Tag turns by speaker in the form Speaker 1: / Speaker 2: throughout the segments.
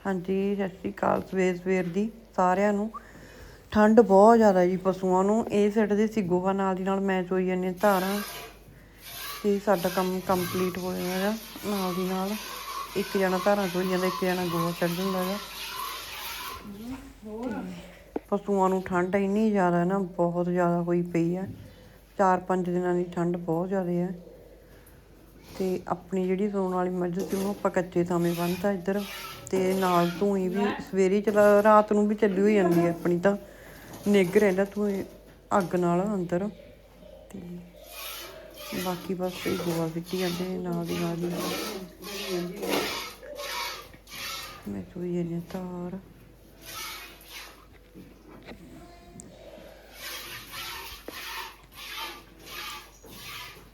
Speaker 1: ਹਾਂਜੀ, ਸਤਿ ਸ਼੍ਰੀ ਅਕਾਲ, ਸਵੇਰ ਸਵੇਰ ਦੀ, ਸਾਰਿਆਂ ਨੂੰ। ਠੰਡ ਬਹੁਤ ਜ਼ਿਆਦਾ ਜੀ ਪਸ਼ੂਆਂ ਨੂੰ। ਇਹ ਸਿੱਟਦੇ ਸੀ ਗੋਹਾ ਨਾਲ ਦੀ ਨਾਲ ਮੈਂ ਚੋਈ ਜਾਂਦੀ ਹਾਂ ਧਾਰਾਂ। ਤੇ ਸਾਡਾ ਕੰਮ ਕੰਪਲੀਟ ਹੋ ਜਾਣਾ ਹੈਗਾ, ਨਾਲ ਦੀ ਨਾਲ। ਇੱਕ ਜਣਾ ਧਾਰਾਂ ਚੋਈ ਜਾਂਦਾ, ਇੱਕ ਜਣਾ ਗੋਹਾ ਚੱਢ ਜਾਂਦਾ ਹੈਗਾ। ਪਸ਼ੂਆਂ ਨੂੰ ਠੰਡ ਇੰਨੀ ਜ਼ਿਆਦਾ ਨਾ, ਬਹੁਤ ਜ਼ਿਆਦਾ ਹੋਈ ਪਈ ਹੈ ਚਾਰ ਪੰਜ ਦਿਨਾਂ ਦੀ ਠੰਡ ਬਹੁਤ ਜ਼ਿਆਦਾ ਹੈ ਤੇ ਆਪਣੀ ਜਿਹੜੀ ਸੌਣ ਵਾਲੀ ਮੱਝ ਸੀ, ਉਹਨੂੰ ਆਪਾਂ ਕੱਚੇ ਥਾਵੇਂ ਬੰਨਤਾ ਇੱਧਰ। ਤੇ ਨਾਲ ਧੂਈ ਵੀ ਸਵੇਰੇ ਚਲਾ, ਰਾਤ ਨੂੰ ਵੀ ਚੱਲੀ ਹੋਈ ਜਾਂਦੀ ਹੈ ਆਪਣੀ ਤਾਂ। ਨਿੱਘ ਰਹਿੰਦਾ ਧੂਣੀ ਅੱਗ ਨਾਲ ਅੰਦਰ। ਤੇ ਬਾਕੀ ਬਸ ਇਹ ਗੋਆ ਸਿੱਟੀ ਜਾਂਦੇ ਨਾਲ ਦੀ ਨਾਲ ਹੀ। ਮੈਂ ਧੂਈ ਜਾਂਦੀ ਹਾਂ ਤਾਰ।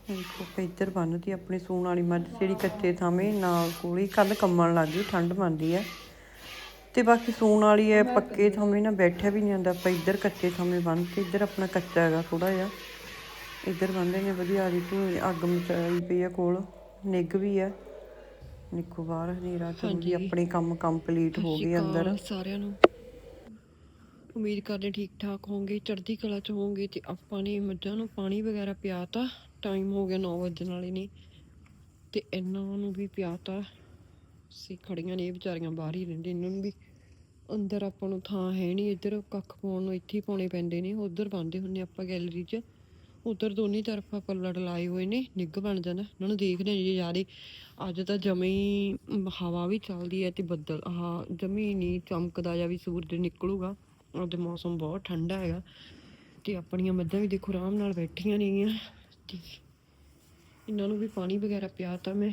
Speaker 1: ਦੇਖੋ ਇੱਧਰ ਬੰਨਦੀ ਆਪਣੀ ਸੂਣ ਵਾਲੀ ਮੱਝ ਜਿਹੜੀ ਕੱਚੇ ਥਾਵੇਂ ਨਾਲ ਕੋਲੀ ਕੱਲ ਕੰਮਣ ਲੱਗ ਗਈ ਠੰਡ ਮੰਦੀ ਹੈ ਤੇ ਬਾਕੀ ਸੂਣ ਵਾਲੀ ਹੈ ਪੱਕੇ ਥਾਵੇਂ ਨਾ ਬੈਠਿਆ ਵੀ ਨਹੀਂ ਜਾਂਦਾ ਆਪਾਂ ਇੱਧਰ ਕੱਚੇ ਥਾਵੇਂ ਬੰਨ ਤੇ ਇੱਧਰ ਆਪਣਾ ਕੱਚਾ ਹੈਗਾ ਥੋੜਾ ਜਿਹਾ। ਇੱਧਰ ਬੰਨਦੇ ਨੇ ਵਧੀਆ ਦੀ ਤੂੰ ਅੱਗ ਮਚਾਈ ਪਈ ਆ ਕੋਲ ਨਿੱਗ ਵੀ ਹੈ ਨਿੱਕੋ ਬਾਹਰ ਹਨੇਰਾ ਚੱਲਦੀ ਆਪਣੇ ਕੰਮ ਕੰਪਲੀਟ ਹੋ ਗਏ ਅੰਦਰ।
Speaker 2: ਸਾਰਿਆਂ ਨੂੰ। ਉਮੀਦ ਕਰਦੇ ਠੀਕ ਠਾਕ ਹੋਵੋਗੇ ਚੜ੍ਹਦੀ ਕਲਾ ਚ ਹੋਵੋਗੇ ਤੇ ਆਪਾਂ ਨੇ ਮੱਝਾਂ ਨੂੰ ਪਾਣੀ ਵਗੈਰਾ ਪਿਆਤਾ। ਟਾਈਮ ਹੋ ਗਿਆ 9 ਵਜੇ ਵਾਲੇ ਨੇ ਤੇ ਇਹਨਾਂ ਨੂੰ ਵੀ ਪਿਆਤਾ ਸੀ ਖੜੀਆਂ ਨੇ, ਇਹ ਵਿਚਾਰੀਆਂ ਬਾਹਰ ਹੀ ਰਹਿੰਦੇ ਇਹਨਾਂ ਨੂੰ ਵੀ। ਅੰਦਰ ਆਪਾਂ ਨੂੰ ਥਾਂ ਹੈ ਨਹੀਂ ਇੱਧਰ ਕੱਖ ਪਾਉਣ ਨੂੰ ਇੱਥੇ ਹੀ ਪਾਉਣੇ ਪੈਂਦੇ ਨੇ, ਉਧਰ ਪਾਉਂਦੇ ਹੁੰਨੇ ਆਪਾਂ ਗੈਲਰੀ 'ਚ। ਉਧਰ ਦੋਨੇ ਤਰਫ ਪੱਲੜ ਲਾਏ ਹੋਏ ਨੇ, ਨਿੱਘ ਬਣ ਜਾਂਦਾ ਇਹਨਾਂ ਨੂੰ ਦੇਖਦੇ ਨੇ ਜੇ ਜਿਆਦੇ ਅੱਜ ਤਾਂ ਜਮੇ ਹੀ ਹਵਾ ਵੀ ਚੱਲਦੀ ਹੈ ਤੇ ਬੱਦਲ, ਆਹ ਜਮੀ ਨਹੀਂ ਚਮਕਦਾ ਜਾਂ ਵੀ ਸੂਰਜ ਨਿਕਲੂਗਾ, ਅੱਜ ਮੌਸਮ ਬਹੁਤ ਠੰਡਾ ਹੈਗਾ। ਤੇ ਆਪਣੀਆਂ ਮੱਝਾਂ ਵੀ ਦੇਖੋ ਆਰਾਮ ਨਾਲ ਬੈਠੀਆਂ ਨੇਗੀਆਂ। ਤੇ ਇਹਨਾਂ ਨੂੰ ਵੀ ਪਾਣੀ ਵਗੈਰਾ ਪਿਆਤਾ ਮੈਂ।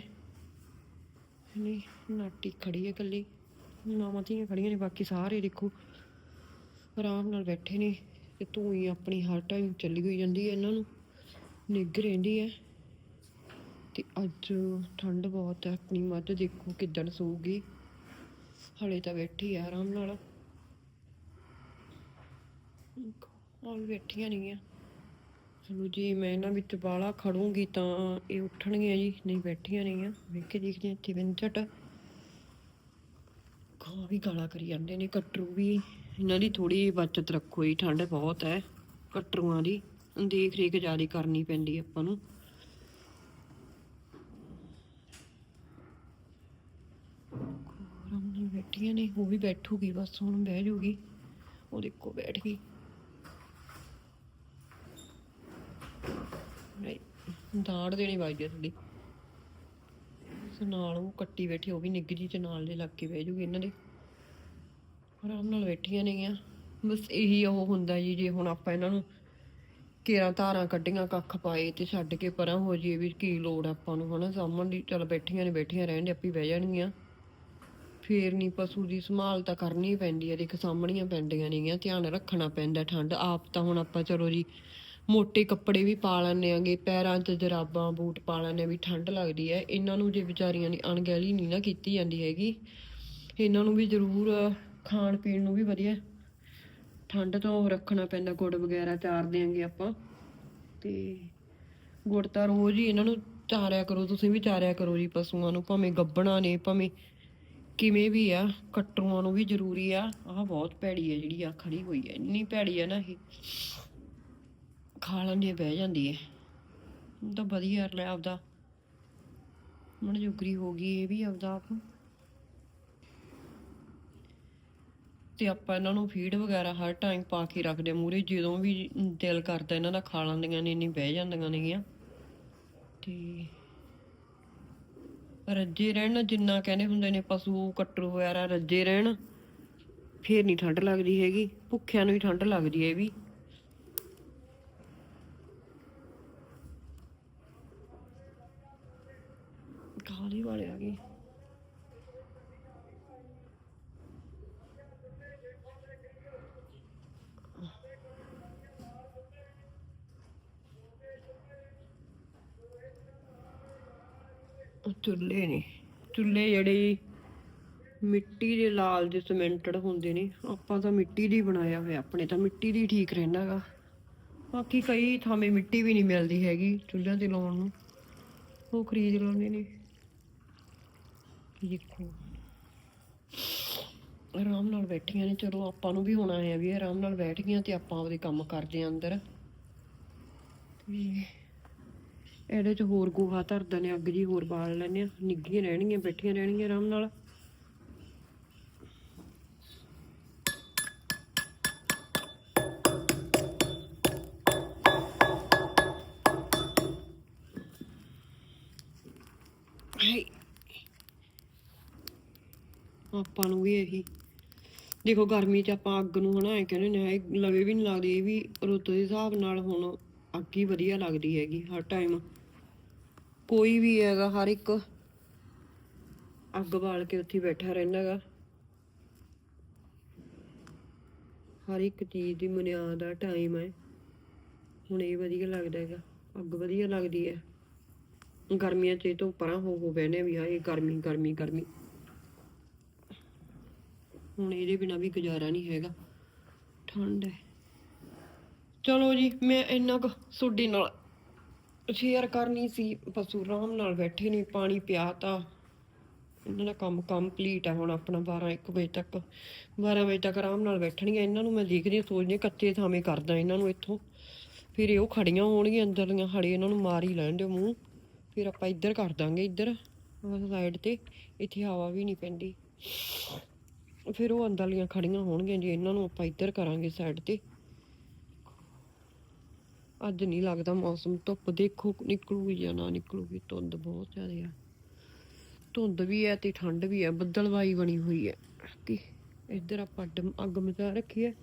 Speaker 2: ਨਹੀਂ, ਨਾਟੀ ਖੜੀ ਹੈ ਇਕੱਲੀ। ਨਾਵਾਂ ਧੀਆਂ ਖੜੀਆਂ ਨੇ, ਬਾਕੀ ਸਾਰੇ ਦੇਖੋ ਆਰਾਮ ਨਾਲ ਬੈਠੇ ਨੇ ਤੇ ਤੂੰ ਹੀ ਆਪਣੀ ਹਰ ਟਾਈਮ ਚੱਲੀ ਹੋਈ ਜਾਂਦੀ ਹੈ ਇਹਨਾਂ ਨੂੰ। ਨਿੱਘ ਰਹਿੰਦੀ ਹੈ ਤੇ ਅੱਜ ਠੰਡ ਬਹੁਤ ਹੈ ਆਪਣੀ ਮੱਝ ਦੇਖੋ ਕਿੱਦਣ ਸੂਗੀ ਹਲੇ ਤਾਂ ਬੈਠੀ ਹੈ ਆਰਾਮ ਨਾਲ। ਹਾਲ ਬੈਠੀਆਂ ਨਹੀਂ ਆ ਚਲੋ ਜੀ, ਮੈਂ ਇਹਨਾਂ ਵਿੱਚ ਬਾਲਾ ਖੜੂੰਗੀ ਤਾਂ ਇਹ ਉੱਠਣਗੀਆਂ ਜੀ, ਨਹੀਂ ਬੈਠੀਆਂ ਨਹੀਂ ਆ ਵੇਖ ਕੇ ਦੇਖਦੇ ਇੱਥੇ ਵਿੰਚਟ ਗਾਂ ਵੀ ਗਾਲਾ ਕਰੀ ਜਾਂਦੇ ਨੇ, ਕਟਰੂ ਵੀ। ਇਹਨਾਂ ਦੀ ਥੋੜੀ ਬਚਤ ਰੱਖੋ ਜੀ, ਠੰਡ ਬਹੁਤ ਹੈ ਕਟਰੂਆਂ ਦੀ। ਦੇਖ ਰੇਖ ਜ਼ਿਆਦਾ ਕਰਨੀ ਪੈਂਦੀ ਆਪਾਂ ਨੂੰ। ਆਰਾਮ ਨਾਲ ਬੈਠੀਆਂ ਨੇ, ਉਹ ਵੀ ਬੈਠੂਗੀ, ਬਸ ਹੁਣ ਬਹਿ ਜੂਗੀ। ਉਹ ਦੇਖੋ ਬੈਠ ਗਈ। ਦਾੜ ਦੇਣੀ ਵਾਜਦੀ ਥੋੜੀ ਨਾਲ ਉਹ ਕੱਟੀ ਬੈਠੀ, ਉਹ ਵੀ ਨਿੱਘ ਜੀ ਨਾਲ ਦੇ ਲੱਗ ਕੇ ਬਹਿ ਜੂਗੀ ਇਹਨਾਂ ਦੇ। ਆਰਾਮ ਨਾਲ ਬੈਠੀਆਂ ਨੇਗੀਆਂ। ਬਸ ਇਹੀ ਉਹ ਹੁੰਦਾ ਜੀ, ਜੇ ਹੁਣ ਆਪਾਂ ਇਹਨਾਂ ਨੂੰ ਕੇਰਾਂ ਧਾਰਾਂ ਕੱਢੀਆਂ, ਕੱਖ ਪਾਏ ਤੇ ਛੱਡ ਕੇ ਪਰਾਂ ਹੋ ਜਾਈਏ ਵੀ ਕੀ ਲੋੜ ਆ ਆਪਾਂ ਨੂੰ, ਹਨਾ? ਸਾਹਮਣ ਦੀ ਚਲ ਬੈਠੀਆਂ ਨੇ, ਬੈਠੀਆਂ ਰਹਿਣ ਦੇ, ਆਪੀ ਬਹਿ ਜਾਣਗੀਆਂ। ਫੇਰ ਨਹੀਂ ਪਸ਼ੂ ਦੀ ਸੰਭਾਲ ਤਾਂ ਕਰਨੀ ਪੈਂਦੀ ਹੈ ਦੇਖ ਸਾਹਮਣੀਆਂ ਪੈਂਦੀਆਂ ਨੇਗੀਆਂ, ਧਿਆਨ ਰੱਖਣਾ ਪੈਂਦਾ ਠੰਡ। ਆਪ ਤਾਂ ਹੁਣ ਆਪਾਂ, ਚਲੋ ਜੀ ਮੋਟੇ ਕੱਪੜੇ ਵੀ ਪਾ ਲੈਂਦੇ ਆਂਗੇ, ਪੈਰਾਂ 'ਚ ਜਰਾਬਾਂ, ਬੂਟ ਪਾ ਲੈਂਦੇ ਆ, ਵੀ ਠੰਡ ਲੱਗਦੀ ਹੈ ਇਹਨਾਂ ਨੂੰ ਜੇ ਵਿਚਾਰੀਆਂ ਦੀ ਅਣਗਹਿਲੀ ਨਹੀਂ ਨਾ ਕੀਤੀ ਜਾਂਦੀ ਹੈਗੀ, ਇਹਨਾਂ ਨੂੰ ਵੀ ਜ਼ਰੂਰ ਖਾਣ ਪੀਣ ਨੂੰ ਵੀ ਵਧੀਆ। ਠੰਡ ਤੋਂ ਰੱਖਣਾ ਪੈਂਦਾ, ਗੁੜ ਵਗੈਰਾ ਚਾਰ ਦਿਆਂਗੇ ਆਪਾਂ। ਤੇ ਗੁੜ ਤਾਂ ਰੋਜ਼ ਹੀ ਇਹਨਾਂ ਨੂੰ ਚਾਰਿਆ ਕਰੋ, ਤੁਸੀਂ ਵੀ ਚਾਰਿਆ ਕਰੋ ਜੀ ਪਸ਼ੂਆਂ ਨੂੰ, ਭਾਵੇਂ ਗੱਬਣਾ ਨੇ, ਭਾਵੇਂ ਕਿਵੇਂ ਵੀ ਆ, ਕਟਰੂਆਂ ਨੂੰ ਵੀ ਜ਼ਰੂਰੀ ਆ। ਆਹ ਬਹੁਤ ਭੈੜੀ ਹੈ ਜਿਹੜੀ ਆ ਖੜੀ ਹੋਈ ਹੈ ਇੰਨੀ ਭੈੜੀ ਆ ਨਾ ਇਹ। ਖਾ ਲੈਂਦੀ ਹੈ, ਬਹਿ ਜਾਂਦੀ ਹੈ ਤਾਂ ਵਧੀਆ ਲੈ ਆਪਦਾ। ਮਨ ਜੁਗਰੀ ਹੋ ਗਈ ਇਹ ਵੀ ਆਪਦਾ ਆਪ। ਤੇ ਆਪਾਂ ਇਹਨਾਂ ਨੂੰ ਫੀਡ ਵਗੈਰਾ ਹਰ ਟਾਈਮ ਪਾ ਕੇ ਰੱਖਦੇ ਮੂਰੇ ਜਦੋਂ ਵੀ ਦਿਲ ਕਰਦਾ ਇਹਨਾਂ ਦਾ ਖਾ ਲੈਂਦੀਆਂ ਨੇ ਇੰਨੀ ਬਹਿ ਜਾਂਦੀਆਂ ਨੇਗੀਆਂ। ਤੇ ਰੱਜੇ ਰਹਿਣ ਜਿੰਨਾ ਕਹਿੰਦੇ ਹੁੰਦੇ ਨੇ ਪਸ਼ੂ ਕਟਰੂ ਵਗੈਰਾ ਰੱਜੇ ਰਹਿਣ ਫੇਰ ਨਹੀਂ ਠੰਡ ਲੱਗਦੀ ਹੈਗੀ ਭੁੱਖਿਆਂ ਨੂੰ ਵੀ ਠੰਡ ਲੱਗਦੀ ਹੈ ਵੀ। ਕਾਲੀ ਵਾਲੇ ਆ ਗਏ। ਚੁੱਲ੍ਹੇ ਨੇ। ਚੁੱਲ੍ਹੇ ਜਿਹੜੇ ਮਿੱਟੀ ਦੇ ਲਾਲ ਦੇ ਸਿਮੈਂਟਡ ਹੁੰਦੇ ਨੇ। ਆਪਾਂ ਤਾਂ ਮਿੱਟੀ ਦੀ ਬਣਾਇਆ ਹੋਇਆ। ਆਪਣੇ ਤਾਂ ਮਿੱਟੀ ਦੀ ਠੀਕ ਰਹਿੰਦਾਗਾ ਬਾਕੀ ਕਈ ਥਾਵੇਂ ਮਿੱਟੀ ਵੀ ਨਹੀਂ ਮਿਲਦੀ ਹੈਗੀ ਚੁੱਲ੍ਹਿਆਂ ਤੇ ਲਾਉਣ ਨੂੰ। ਉਹ ਖਰੀਦ ਲੈਂਦੇ ਨੇ। ਦੇਖੋ। ਆਰਾਮ ਨਾਲ ਬੈਠੀਆਂ ਨੇ, ਚਲੋ ਆਪਾਂ ਨੂੰ ਵੀ ਹੋਣਾ ਹੈ ਵੀ ਆਰਾਮ ਨਾਲ ਬੈਠ ਗਈਆਂ ਤੇ ਆਪਾਂ ਆਪਦੇ ਕੰਮ ਕਰਦੇ ਆਂ ਅੰਦਰ। ਤੇ ਇਹਦੇ ਚ ਹੋਰ ਗੋਹਾ ਧਰਦਾ ਨੇ, ਅੱਗ ਜੀ ਹੋਰ ਬਾਲ ਲੈਣੇ ਆ ਨਿੱਗੀਆਂ ਰਹਿਣਗੀਆਂ, ਬੈਠੀਆਂ ਰਹਿਣਗੀਆਂ ਆਰਾਮ ਨਾਲ। ਆਪਾਂ ਨੂੰ ਵੀ ਇਹੀ। ਦੇਖੋ ਗਰਮੀ 'ਚ ਆਪਾਂ ਅੱਗ ਨੂੰ ਹਨਾ ਐ ਕਹਿੰਦੇ ਨੇ ਇਹ ਲਵੇ ਵੀ ਨਹੀਂ ਲੱਗਦੀ, ਇਹ ਵੀ ਰੁੱਤ ਦੇ ਹਿਸਾਬ ਨਾਲ ਹੁਣ ਅੱਗ ਹੀ ਵਧੀਆ ਲੱਗਦੀ ਹੈਗੀ ਹਰ ਟਾਈਮ ਕੋਈ ਵੀ ਹੈਗਾ, ਹਰ ਇੱਕ ਅੱਗ ਬਾਲ ਕੇ ਉੱਥੇ ਬੈਠਾ ਰਹਿੰਦਾ ਰਹਿੰਦਾਗਾ ਹਰ ਇੱਕ ਚੀਜ਼ ਦੀ ਬੁਨਿਆਦ ਦਾ ਟਾਈਮ ਹੈ। ਹੁਣ ਇਹ ਵਧੀਆ ਲੱਗਦਾ ਹੈਗਾ, ਅੱਗ ਵਧੀਆ ਲੱਗਦੀ ਹੈ। ਗਰਮੀਆਂ 'ਚ ਇਹ ਤੋਂ ਪਰਾਂ ਹੋ ਹੋ ਬਹਿਨੇ ਵੀ ਹਾਏ, ਗਰਮੀ ਗਰਮੀ ਗਰਮੀ। ਹੁਣ ਇਹਦੇ ਬਿਨਾ ਵੀ ਗੁਜ਼ਾਰਾ ਨਹੀਂ ਹੈਗਾ। ਠੰਡ ਹੈ। ਚਲੋ ਜੀ ਮੈਂ ਇੰਨਾ ਕੁ ਤੁਹਾਡੇ ਨਾਲ ਸ਼ੇਅਰ ਕਰਨੀ ਸੀ। ਪਸ਼ੂ ਆਰਾਮ ਨਾਲ ਬੈਠੇ ਨੇ ਪਾਣੀ ਪਿਆਤਾ ਇਹਨਾਂ ਦਾ ਕੰਮ ਕੰਪਲੀਟ ਹੈ ਹੁਣ ਆਪਣਾ 12 1 ਵਜੇ ਤੱਕ। 12 ਵਜੇ ਤੱਕ ਆਰਾਮ ਨਾਲ ਬੈਠਣੀਆਂ। ਇਹਨਾਂ ਨੂੰ ਮੈਂ ਦੇਖਦੀ ਹਾਂ, ਸੋਚਦੀ ਹਾਂ ਕੱਚੇ ਥਾਵੇਂ ਕਰਦਾ ਇਹਨਾਂ ਨੂੰ ਇੱਥੋਂ। ਫਿਰ ਇਹ ਉਹ ਖੜੀਆਂ ਹੋਣਗੀਆਂ ਅੰਦਰਲੀਆਂ ਹੜੇ ਇਹਨਾਂ ਨੂੰ ਮਾਰ ਹੀ ਲੈਣ ਦਿਓ ਮੂੰਹ। ਫਿਰ ਆਪਾਂ ਇੱਧਰ ਕਰ ਦਾਂਗੇ ਇੱਧਰ ਸਾਈਡ ਤੇ। ਇੱਥੇ ਹਵਾ ਵੀ ਨਹੀਂ ਪੈਂਦੀ। ਫਿਰ ਉਹ ਅੰਦਰਲੀਆਂ ਖੜੀਆਂ ਹੋਣਗੀਆਂ ਜੀ, ਇਹਨਾਂ ਨੂੰ ਆਪਾਂ ਇੱਧਰ ਕਰਾਂਗੇ ਸਾਈਡ ਤੇ। ਅੱਜ ਨਹੀਂ ਲੱਗਦਾ ਮੌਸਮ, ਧੁੱਪ ਦੇਖੋ ਨਿਕਲੂਗੀ ਜਾਂ ਨਾ ਨਿਕਲੂਗੀ, ਧੁੰਦ ਬਹੁਤ ਜ਼ਿਆਦਾ ਆ। ਧੁੰਦ ਵੀ ਹੈ ਤੇ ਠੰਡ ਵੀ ਹੈ, ਬੱਦਲਵਾਈ ਬਣੀ ਹੋਈ ਹੈ। ਕਿ ਇੱਧਰ ਆਪਾਂ ਅੱਡ- ਅੱਗ ਮਚਾ ਰੱਖੀ ਹੈ।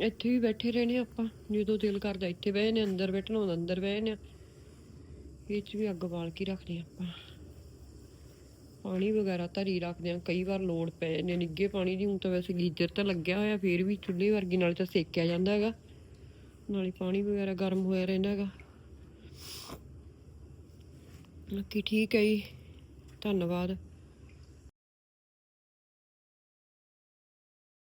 Speaker 2: ਇੱਥੇ ਵੀ ਬੈਠੇ ਰਹਿਣੇ ਆਪਾਂ, ਜਦੋਂ ਦਿਲ ਕਰਦਾ ਇੱਥੇ ਬਹਿ ਨੇ ਅੰਦਰ ਬੈਠਣਾ ਹੁੰਦਾ, ਅੰਦਰ ਬਹਿ ਨੇ ਇਹ ਚ ਵੀ ਅੱਗ ਬਾਲ ਕੇ ਰੱਖਦੇ ਹਾਂ ਆਪਾਂ। ਪਾਣੀ ਵਗੈਰਾ ਧਰੀ ਰੱਖਦੇ ਆ ਕਈ ਵਾਰ ਲੋੜ ਪੈ ਜਾਂਦੀ ਹੈ। ਨਿੱਗੇ ਪਾਣੀ ਦੀ, ਹੁਣ ਤਾਂ ਵੈਸੇ ਗੀਜ਼ਰ ਤਾਂ ਲੱਗਿਆ ਹੋਇਆ, ਫੇਰ ਵੀ ਚੁੱਲ੍ਹੇ ਵਰਗੀ, ਨਾਲ ਤਾਂ ਸੇਕਿਆ ਜਾਂਦਾ ਹੈਗਾ। ਨਾਲੇ ਪਾਣੀ ਵਗੈਰਾ ਗਰਮ ਹੋਇਆ ਰਹਿੰਦਾ ਹੈਗਾ। ਬਾਕੀ ਠੀਕ ਹੈ ਜੀ। ਧੰਨਵਾਦ।